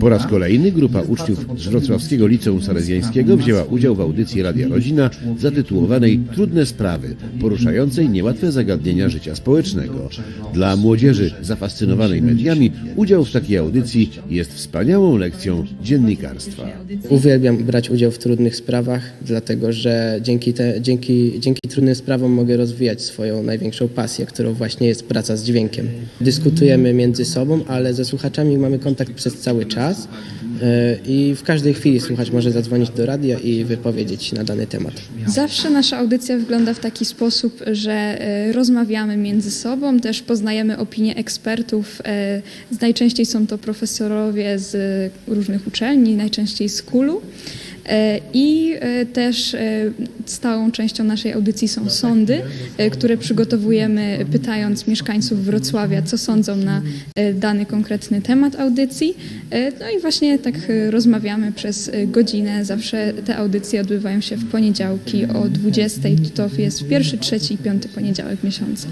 Po raz kolejny grupa uczniów z Wrocławskiego Liceum Salezjańskiego wzięła udział w audycji Radia Rodzina zatytułowanej Trudne sprawy, poruszającej niełatwe zagadnienia życia społecznego. Dla młodzieży zafascynowanej mediami udział w takiej audycji jest wspaniałą lekcją dziennikarstwa. Uwielbiam brać udział w trudnych sprawach, dlatego że dzięki, te, dzięki, dzięki trudnym sprawom mogę rozwijać swoją największą pasję, którą właśnie jest praca z dźwiękiem. Dyskutujemy między sobą, ale ze słuchaczami mamy kontakt przez cały czas yy, i w każdej chwili słuchacz może zadzwonić do radia i wypowiedzieć na dany temat. Zawsze nasza audycja wygląda w taki sposób, że e, rozmawiamy między sobą, też poznajemy opinie ekspertów. e, Najczęściej są to profesorowie z różnych uczelni, najczęściej z KULU. E, I e, też e, stałą częścią naszej audycji są sądy, e, które przygotowujemy pytając mieszkańców Wrocławia, co sądzą na dany konkretny temat audycji. No i właśnie tak rozmawiamy przez godzinę. Zawsze te audycje odbywają się w poniedziałki o 20. To jest pierwszy, trzeci i piąty poniedziałek miesiąca.